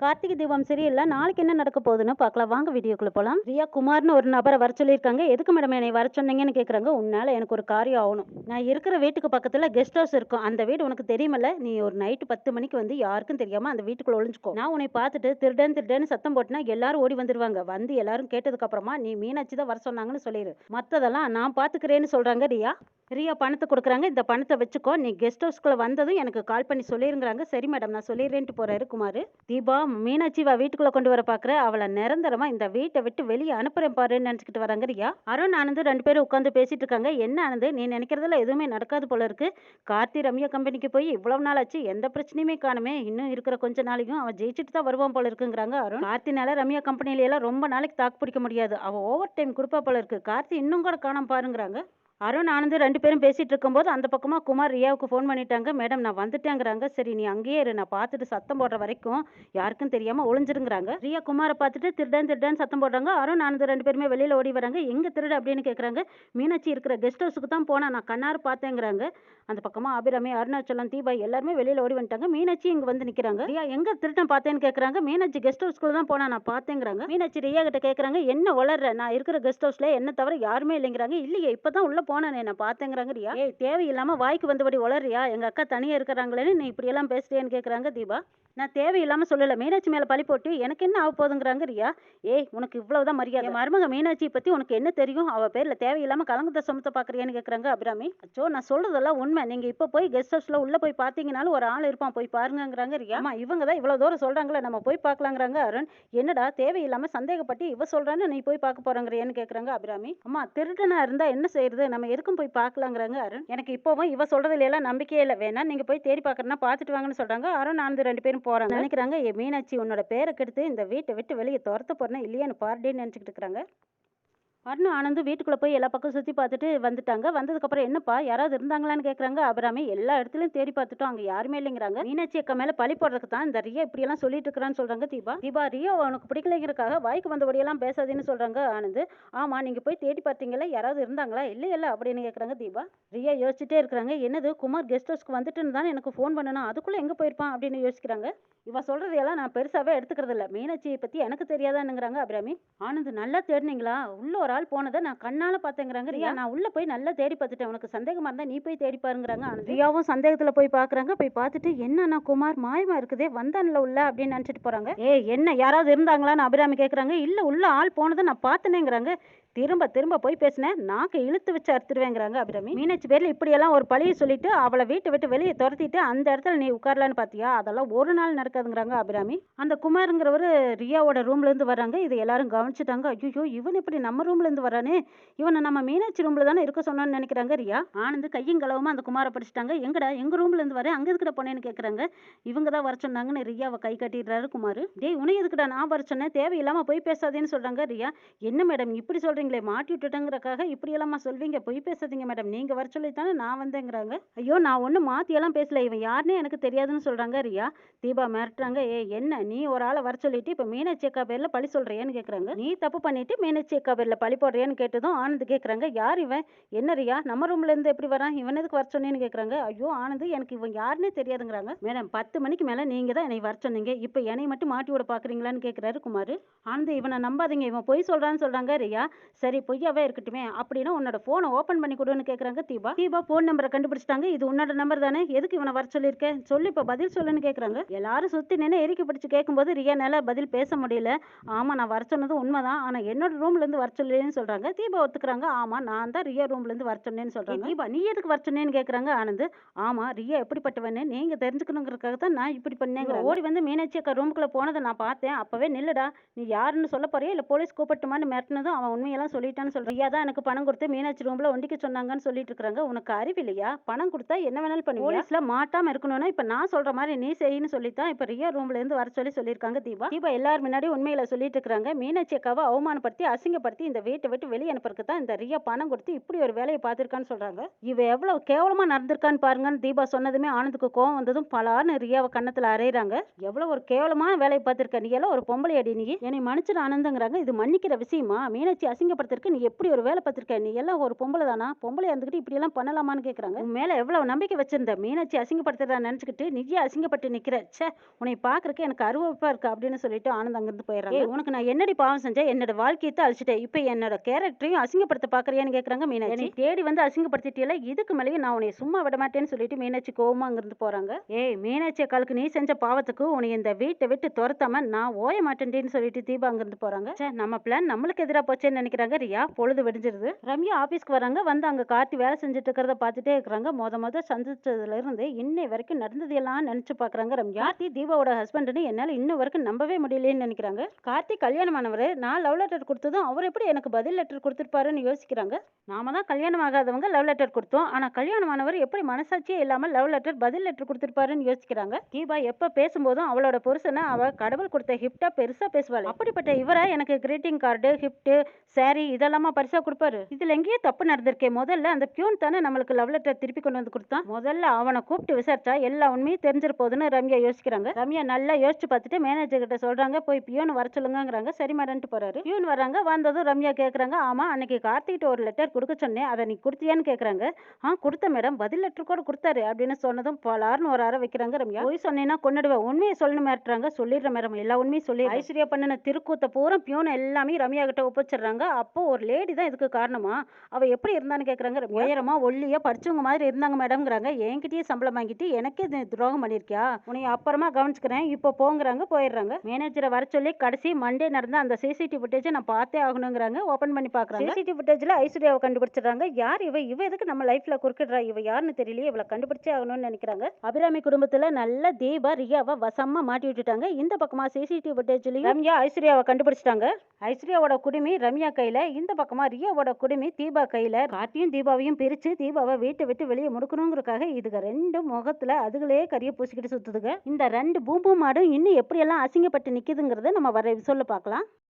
கார்த்திகை தீபம் சரியில்லை நாளைக்கு என்ன நடக்க போகுதுன்னு பார்க்கலாம். வாங்க வீடியோக்குள்ள போகலாம் ரியா குமார்னு ஒரு நபரை வர சொல்லியிருக்காங்க. எதுக்கு மேடம் என்னை வர சொன்னீங்கன்னு கேட்குறாங்க உன்னால எனக்கு ஒரு காரியம் ஆகணும். நான் இருக்கிற வீட்டுக்கு பக்கத்தில் கெஸ்ட் ஹவுஸ் இருக்கும். அந்த வீடு உனக்கு தெரியுமல்ல? நீ ஒரு நைட்டு பத்து மணிக்கு வந்து யாருக்கும் தெரியாம அந்த வீட்டுக்குள்ள ஒழிஞ்சுக்கோ நான் உன்னை பார்த்துட்டு திருடன் திருடன்னு சத்தம் போட்டுனா எல்லாரும் ஓடி வந்துருவாங்க. வந்து எல்லாரும் கேட்டதுக்கு அப்புறமா நீ மீனாட்சி தான் வர சொன்னாங்கன்னு சொல்லிடு மற்றதெல்லாம் நான் பார்த்துக்கிறேன்னு சொல்றாங்க ரியா. ரியா பணத்தை கொடுக்குறாங்க. இந்த பணத்தை வச்சுக்கோ. நீ கெஸ்ட் ஹவுஸ்க்குள்ள வந்ததும் எனக்கு கால் பண்ணி சொல்லிருங்கிறாங்க. சரி மேடம் நான் சொல்லிடுறேன்ட்டு போகிறாரு குமார். தீபா மீனாட்சி வா வீட்டுக்குள்ள கொண்டு வர பாக்குற அவளை நிரந்தரமா இந்த வீட்டை விட்டு வெளியே அனுப்புறேன் பாருன்னு நினைச்சுக்கிட்டு வராங்க ரியா அருண் ஆனந்த் ரெண்டு பேரும் உட்காந்து பேசிட்டு இருக்காங்க. என்ன ஆனந்த் நீ நினைக்கிறதுல எதுவுமே நடக்காது போல இருக்கு. கார்த்தி ரம்யா கம்பெனிக்கு போய் இவ்வளவு நாள் ஆச்சு. எந்த பிரச்சனையுமே காணுமே. இன்னும் இருக்கிற கொஞ்ச நாளைக்கும் அவன் ஜெயிச்சுட்டு தான் வருவான் போல இருக்குங்கிறாங்க அருண். கார்த்தினால ரம்யா கம்பெனில எல்லாம் ரொம்ப நாளைக்கு தாக்கு பிடிக்க முடியாது. அவ ஓவர் டைம் கொடுப்பா போல இருக்கு. கார்த்தி இன்னும் கூட காணாம பாருங்கிறாங்க. அருண் ஆனந்த் ரெண்டு பேரும் பேசிட்டு இருக்கும்போது அந்த பக்கமாக குமார் ரியாவுக்கு ஃபோன் பண்ணிட்டாங்க. மேடம் நான் வந்துட்டேங்கிறாங்க. சரி நீ அங்கேயே இரு. நான் பார்த்துட்டு சத்தம் போடுற வரைக்கும் யாருக்கும் தெரியாமல் ஒளிஞ்சிருங்கிறாங்க. ரியா குமாரை பார்த்துட்டு திருடன் திருடன் சத்தம் போடுறாங்க. அருண் ஆனந்த் ரெண்டு பேருமே வெளியில ஓடி வராங்க. எங்கே திருடு? அப்படின்னு கேட்குறாங்க மீனாட்சி இருக்கிற கெஸ்ட் ஹவுஸுக்கு தான் போனால் நான் கண்ணாறு பார்த்தேங்கிறாங்க. அந்த பக்கமாக அபிராமி அருணாச்சலம் தீபா எல்லாருமே வெளியில் ஓடி வந்துட்டாங்க. மீனாட்சி இங்கே வந்து நிற்கிறாங்க ரியா எங்கே திருடன் பார்த்தேன்னு கேட்குறாங்க மீனாட்சி கெஸ்ட் ஹவுஸ்க்குள்ள தான் போனா நான் பார்த்தேங்கிறாங்க. மீனாட்சி ரியா கிட்ட கேட்குறாங்க என்ன வளர்ற நான் இருக்கிற கெஸ்ட் ஹவுஸில் என்ன தவிர யாருமே இல்லைங்கிறாங்க. இல்லையே இப்போ தான் உள்ள போனேனே நான் பார்த்தேங்கிறாங்க ரியா ஏய் தேவையில்லாம வாய்க்கு வந்தபடி வளர்றியா எங்க அக்கா தனியா இருக்கிறாங்களேன்னு நீ இப்படி எல்லாம் பேசுறியான்னு கேக்குறாங்க தீபா. நான் தேவையில்லாம சொல்லல. மீனாட்சி மேல பழி போட்டு எனக்கு என்ன ஆக போகுதுங்கிறாங்க ரியா ஏய் உனக்கு இவ்வளவுதான் மரியாதை. மருமக மீனாட்சி பத்தி உனக்கு என்ன தெரியும்? அவ பேர்ல தேவையில்லாம கலங்கத்தை சுமத்த பாக்குறியான்னு கேக்குறாங்க அபிராமி. அச்சோ நான் சொல்றதெல்லாம் உண்மை. நீங்க இப்ப போய் கெஸ்ட் ஹவுஸ்ல உள்ள போய் பாத்தீங்கனாலும் ஒரு ஆள் இருப்பான். போய் பாருங்கங்கிறாங்க ரியா ஆமா இவங்க தான் இவ்வளவு தூரம் சொல்றாங்களே நம்ம போய் பார்க்கலாங்கிறாங்க அருண். என்னடா தேவையில்லாம சந்தேகப்பட்டு இவ சொல்றான்னு நீ போய் பார்க்க போறங்கிறியான்னு கேக்குறாங்க அபிராமி. அம்மா திருடனா இருந்தா என்ன செய்யறது? நம்ம எதுக்கும் போய் பார்க்கலாங்கிறாங்க அருண். எனக்கு இப்போவும் இவ சொல்றதுல எல்லாம் நம்பிக்கையே இல்லை. வேணா நீங்க போய் தேடி பார்க்கறனா பார்த்துட்டு வாங்கன்னு சொல்றாங்க. அருண் ஆனந்த் ரெண்டு பேரும் போறாங்க நினைக்கிறாங்க ஏ மீனாட்சி உன்னோட பேரை கெடுத்து இந்த வீட்டை விட்டு வெளியே துரத்த போறேன்னா இல்லையான்னு பார்டேன்னு நினைச்சுக்கிட்டு இருக்காங்க அருணும் ஆனந்து வீட்டுக்குள்ளே போய் எல்லா பக்கம் சுற்றி பார்த்துட்டு வந்துட்டாங்க. வந்ததுக்கப்புறம் என்னப்பா யாராவது இருந்தாங்களான்னு கேட்குறாங்க அபிராமி எல்லா இடத்துலையும் தேடி பார்த்துட்டோம். அங்கே யாருமே இல்லைங்கிறாங்க. மீனாட்சி அக்கா மேலே பழி போடுறதுக்கு தான் இந்த ரியா இப்படியெல்லாம் சொல்லிட்டு இருக்கிறான்னு சொல்கிறாங்க தீபா. தீபா ரியோ உனக்கு பிடிக்கலைங்கிறக்காக வாய்க்கு வந்தபடியெல்லாம் பேசாதுன்னு சொல்கிறாங்க ஆனந்த். ஆமாம் நீங்கள் போய் தேடி பார்த்தீங்களா யாராவது இருந்தாங்களா? இல்லை இல்லை அப்படின்னு கேட்குறாங்க தீபா. ரியா யோசிச்சுட்டே இருக்கிறாங்க. என்னது குமார் கெஸ்ட் ஹவுஸ்க்கு வந்துட்டுன்னு தான் எனக்கு ஃபோன் பண்ணணும் அதுக்குள்ளே எங்கே போயிருப்பான் அப்படின்னு யோசிக்கிறாங்க. இவ சொல்றதையெல்லாம் நான் பெருசாவே எடுத்துக்கிறது இல்லை மீனாட்சியை பத்தி எனக்கு தெரியாதானுங்கிறாங்க அபிராமி. ஆனந்த் நல்லா தேடினீங்களா? உள்ள ஒரு ஆள் போனதை நான் கண்ணால பார்த்தேங்கிறாங்க. ரியா நான் உள்ள போய் நல்லா தேடி பார்த்துட்டேன். உனக்கு சந்தேகமா இருந்தா நீ போய் தேடி பாருங்கிறாங்க ரியாவும் சந்தேகத்துல போய் பாக்குறாங்க போய் பார்த்துட்டு என்னண்ணா குமார்? மாயமா இருக்குதே. வந்தான்ல உள்ள? அப்படின்னு நினைச்சிட்டு போறாங்க. ஏய் என்ன? யாராவது இருந்தாங்களான்னு அபிராமி கேக்குறாங்க. இல்ல உள்ள ஆள் போனதை நான் பார்த்தனேங்கிறாங்க. திரும்ப திரும்ப போய் பேசினேன். நாக்கு இழுத்து வச்சு அறுத்துருவேங்கிறாங்க அபிராமி. மீனாட்சி பேரில் இப்படியெல்லாம் ஒரு பழியை சொல்லிட்டு அவளை வீட்டை விட்டு வெளியே துரத்திட்டு அந்த இடத்துல நீ உட்காரலான்னு பார்த்தியா அதெல்லாம் ஒரு நாள் நடக்காதுங்கிறாங்க அபிராமி. அந்த குமாருங்கிறவர் ரியாவோட ரூம்லேருந்து வர்றாங்க. வராங்க இது எல்லாரும் கவனிச்சுட்டாங்க. ஐயோ இவன் இப்படி நம்ம ரூம்லேருந்து வரானே. இவனை நம்ம மீனாட்சி ரூம்ல தானே இருக்க சொன்னான்னு நினைக்கிறாங்க ரியா. ஆனந்து கையும் கலவமாக அந்த குமாரை படிச்சுட்டாங்க. எங்கடா எங்க ரூம்ல இருந்து வரேன் அங்கே இருக்கிற போனேன்னு கேட்குறாங்க இவங்க தான் வர சொன்னாங்கன்னு ரியாவை கை கட்டிடுறாரு குமார். டேய் உனக்கு எதுக்குடா நான் வர சொன்னேன்? தேவையில்லாமல் போய் பேசாதேன்னு சொல்கிறாங்க ரியா. என்ன மேடம் இப்படி எங்களை மாட்டி விட்டுட்டேங்கிறக்காக இப்படி எல்லாமா சொல்வீங்க? பொய் பேசாதீங்க மேடம். நீங்க வர சொல்லித்தானே நான் வந்தேங்கிறாங்க. ஐயோ நான் ஒன்றும் மாற்றியெல்லாம் பேசல. இவன் யாருன்னே எனக்கு தெரியாதுன்னு சொல்றாங்க ரியா. தீபா மிரட்டுறாங்க. ஏ என்ன? நீ ஒரு ஆளை வர சொல்லிட்டு இப்ப மீனாட்சி அக்கா பேர்ல பழி சொல்றியான்னு கேக்குறாங்க. நீ தப்பு பண்ணிட்டு மீனாட்சி அக்கா பேர்ல பழி போடுறியான்னு கேட்டதும் ஆனந்த் கேக்குறாங்க. யார் இவன்? என்ன ரியா? நம்ம ரூம்ல இருந்து எப்படி வரான்? இவன் எதுக்கு வர சொன்னேன்னு கேக்குறாங்க. ஐயோ ஆனந்த் எனக்கு இவன் யாருன்னே தெரியாதுங்கிறாங்க. மேடம் பத்து மணிக்கு மேல நீங்க தான் என்னை வர சொன்னீங்க. இப்ப என்னை மட்டும் மாட்டி விட பாக்குறீங்களான்னு கேக்குறாரு குமார். ஆனந்த் இவனை நம்பாதீங்க. இவன் பொய் சொல்றான்னு சொல்றாங்க ரியா. சரி பொய்யாவே இருக்கட்டுமே. அப்படின்னா உன்னோட போனை ஓபன் பண்ணி கொடுன்னு கேக்குறாங்க தீபா. தீபா போன் நம்பரை கண்டுபிடிச்சிட்டாங்க. இது உன்னோட நம்பர் தானே? எதுக்கு இவனை வர சொல்லியிருக்கேன் சொல்லு இப்ப பதில் சொல்லுன்னு கேக்குறாங்க. எல்லாரும் சுத்தி நின்று எரிக்கை பிடிச்சு கேட்கும்போது ரியானால பதில் பேச முடியல. ஆமா நான் வர சொன்னது உண்மைதான். ஆனா என்னோட ரூம்ல இருந்து வர சொல்லேன்னு சொல்றாங்க. தீபா ஒத்துக்குறாங்க. ஆமா நான் தான் ரியா ரூம்ல இருந்து வர சொன்னேன்னு சொல்றாங்க. தீபா நீ எதுக்கு வர சொன்னேன்னு கேக்குறாங்க ஆனந்த்? ஆமா ரியா எப்படிப்பட்டவன்னு நீங்க தெரிஞ்சுக்கணுங்கிறதுக்காக தான் நான் இப்படி பண்ணேங்க ஓடி வந்து மீனாட்சி அக்கா ரூமுக்குள்ள போனதை நான் பார்த்தேன். அப்பவே நில்லுடா. நீ யாருன்னு சொல்ல போறியா? இல்ல போலீஸ் கூப்பிட்டுமான்னு மிரட்டினதும் அவன் உண்மையெல்லாம் சொல்லிட்டான்னு சொல்றான் ரியா தான் எனக்கு பணம் கொடுத்து மீனாட்சி ரூம்ல ஒண்டிக்க சொன்னாங்கன்னு சொல்லிட்டு இருக்காங்க உனக்கு அறிவு இல்லையா? பணம் கொடுத்தா என்ன வேணாலும் பண்ணி போலீஸ்ல மாட்டாம இருக்கணும்னா இப்ப நான் சொல்ற மாதிரி நீ செய்யன்னு சொல்லித்தான் இப்ப ரியா ரூம்ல இருந்து வர சொல்லி சொல்லியிருக்காங்க தீபா. தீபா எல்லாரும் முன்னாடி உண்மையில சொல்லிட்டு இருக்காங்க மீனாட்சி அக்காவை அவமானப்படுத்தி அசிங்கப்படுத்தி இந்த வீட்டை விட்டு வெளியே அனுப்புறதுக்கு தான் இந்த ரியா பணம் கொடுத்து இப்படி ஒரு வேலையை பார்த்துருக்கான்னு சொல்றாங்க. இவ எவ்வளவு கேவலமா நடந்திருக்கான்னு பாருங்கன்னு தீபா சொன்னதுமே ஆனந்துக்கு கோவம் வந்ததும் பலான்னு ரியாவை கன்னத்துல அரைகிறாங்க எவ்வளவு ஒரு கேவலமான வேலையை பார்த்திருக்க நீ? எல்லாம் ஒரு பொம்பளை அடி நீ. என்னை மன்னிச்சிட ஆனந்தங்கிறாங்க. இது மன்னிக்கிற விஷயமா? மீனாட்சி அசிங்க அசிங்கப்படுத்திருக்கு நீ எப்படி ஒரு வேலை பார்த்திருக்க? நீ எல்லாம் ஒரு பொம்பளை தானா? பொம்பளை இருந்துக்கிட்டு இப்படி எல்லாம் பண்ணலாமான்னு கேக்குறாங்க. உன் மேல எவ்வளவு நம்பிக்கை வச்சிருந்த? மீனாட்சி அசிங்கப்படுத்துறா நினைச்சுக்கிட்டு நீயே அசிங்கப்பட்டு நிக்கிற. ச்சே உன்னை பாக்குறதுக்கு எனக்கு அருவப்பா இருக்கு அப்படின்னு சொல்லிட்டு ஆனந்த் அங்கிருந்து போயிடுறாங்க. "ஏய், உனக்கு நான் என்னடி பாவம் செஞ்சேன்? என்னோட வாழ்க்கையை தான் அழிச்சிட்டேன். இப்போ என்னோட கேரக்டரையும் அசிங்கப்படுத்த பாக்குறியான்னு கேக்குறாங்க மீனாட்சி. தேடி வந்து அசிங்கப்படுத்திட்டியல இதுக்கு மேலேயும் நான் உன்னை சும்மா விட மாட்டேன்னு சொல்லிட்டு மீனாட்சி கோவமா அங்கிருந்து போறாங்க. ஏய் மீனாட்சி அக்காளுக்கு நீ செஞ்ச பாவத்துக்கு உன்னை இந்த வீட்டை விட்டு துரத்தாம நான் ஓய மாட்டேன்டின்னு சொல்லிட்டு தீபா அங்கிருந்து போறாங்க. ச்சே நம்ம பிளான் நம்மளுக்கு எதிராக போச்சேன்னு நினைக்கிறாங்க. ரியா பொழுது வெடிஞ்சிருது. ரம்யா ஆபீஸ்க்கு வராங்க. வந்து அங்க கார்த்தி வேலை செஞ்சுட்டு இருக்கிறத பார்த்துட்டே இருக்கிறாங்க. முத முத சந்திச்சதுல இருந்து இன்னை வரைக்கும் நடந்தது எல்லாம் நினைச்சு பாக்குறாங்க ரம்யா. கார்த்தி தீபாவோட ஹஸ்பண்ட்னு என்னால இன்னும் வரைக்கும் நம்பவே முடியலன்னு நினைக்கிறாங்க. கார்த்தி கல்யாணமானவர். நான் லவ் லெட்டர் கொடுத்ததும் அவர் எப்படி எனக்கு பதில் லெட்டர் கொடுத்துருப்பாருன்னு யோசிக்கிறாங்க. நாம தான் கல்யாணம் ஆகாதவங்க லவ் லெட்டர் கொடுத்தோம். ஆனா கல்யாணமானவர் எப்படி மனசாட்சியே இல்லாம லவ் லெட்டர் பதில் லெட்டர் கொடுத்துருப்பாருன்னு யோசிக்கிறாங்க. தீபா எப்ப பேசும்போதும் அவளோட புருஷனை அவ கடவுள் கொடுத்த ஹிப்டா பெருசா பேசுவாள். அப்படிப்பட்ட இவரா எனக்கு கிரீட்டிங் கார்டு ஹிப்ட் சாரி இதெல்லாமா பரிசா கொடுப்பாரு? இதுல எங்கேயோ தப்பு நடந்திருக்கே. முதல்ல அந்த பியூன் தானே நம்மளுக்கு லவ் லெட்டர் திருப்பி கொண்டு வந்து கொடுத்தான். முதல்ல அவனை கூப்பிட்டு விசாரிச்சா எல்லா உண்மையும் தெரிஞ்சிருப்போதுன்னு ரம்யா யோசிக்கிறாங்க. ரம்யா நல்லா யோசிச்சு பார்த்துட்டு மேனேஜர் கிட்ட சொல்றாங்க போய் பியூன் வர சொல்லுங்கங்கிறாங்க. சரி மேடன்ட்டு போறாரு. பியூன் வராங்க. வந்ததும் ரம்யா கேட்கறாங்க ஆமா அன்னைக்கு கார்த்திகிட்ட ஒரு லெட்டர் கொடுக்க சொன்னேன். அதை நீ கொடுத்தியான்னு கேட்கறாங்க ஆ கொடுத்த மேடம் பதில் லெட்டர் கூட கொடுத்தாரு. அப்படின்னு சொன்னதும் பலார்னு ஒரு அறை வைக்கிறாங்க ரம்யா. போய் சொன்னேன்னா கொண்டுடுவேன் உண்மையை சொல்லணும் மிரட்டுறாங்க சொல்லிடுறேன் மேடம் எல்லா உண்மையும் சொல்லி ஐஸ்வர்யா பண்ணின திருக்கூத்த பூரா பியூன் எல்லாமே ரம்யா கிட்ட ஒப்பிச்சிடுறாங்க அப்போ ஒரு லேடி தான் இதுக்கு காரணமா? அவ எப்படி இருந்தான்னு கேக்குறாங்க. ரம்யா. உயரமா ஒல்லியா படிச்சவங்க மாதிரி இருந்தாங்க மேடம்ங்கிறாங்க. என்கிட்டயே சம்பளம் வாங்கிட்டு எனக்கே இது துரோகம் பண்ணிருக்கியா? உன்னை அப்புறமா கவனிச்சுக்கிறேன். இப்போ போங்கிறாங்க போயிடுறாங்க. மேனேஜரை வர சொல்லி கடைசி மண்டே நடந்த அந்த சிசிடிவி ஃபுட்டேஜை நான் பார்த்தே ஆகணுங்கிறாங்க. ஓபன் பண்ணி பார்க்கறாங்க. சிசிடிவி ஃபுட்டேஜ்ல ஐஸ்வர்யாவை கண்டுபிடிச்சிடுறாங்க. யார் இவ? இவ எதுக்கு நம்ம லைஃப்ல குறுக்கிடுறா? இவ யாருன்னு தெரியலையே. இவளை கண்டுபிடிச்சே ஆகணும்னு நினைக்கிறாங்க. அபிராமி குடும்பத்துல நல்ல தீபா ரியாவை வசமா மாட்டி விட்டுட்டாங்க. இந்த பக்கமா சிசிடிவி ஃபுட்டேஜ்லயும் ரம்யா ஐஸ்வர்யாவை கண்டுபிடிச்சிட்டாங்க. ஐஸ்வர்யாவோட குடுமி ரம்யா கையில இந்த பக்கமா ரியாவோட குடுமி தீபா கையில காட்டியும் தீபாவையும் பிரிச்சு தீபாவை வீட்டை விட்டு வெளியே முடுக்கணுங்கிறக்காக இதுக ரெண்டு முகத்துல அதுகளே கரிய பூசிக்கிட்டு சுத்துதுங்க இந்த ரெண்டு பூம்பு மாடும் இன்னும் எப்படியெல்லாம் அசிங்கப்பட்டு நிக்குதுங்கிறத நம்ம வர சொல்ல பார்க்கலாம்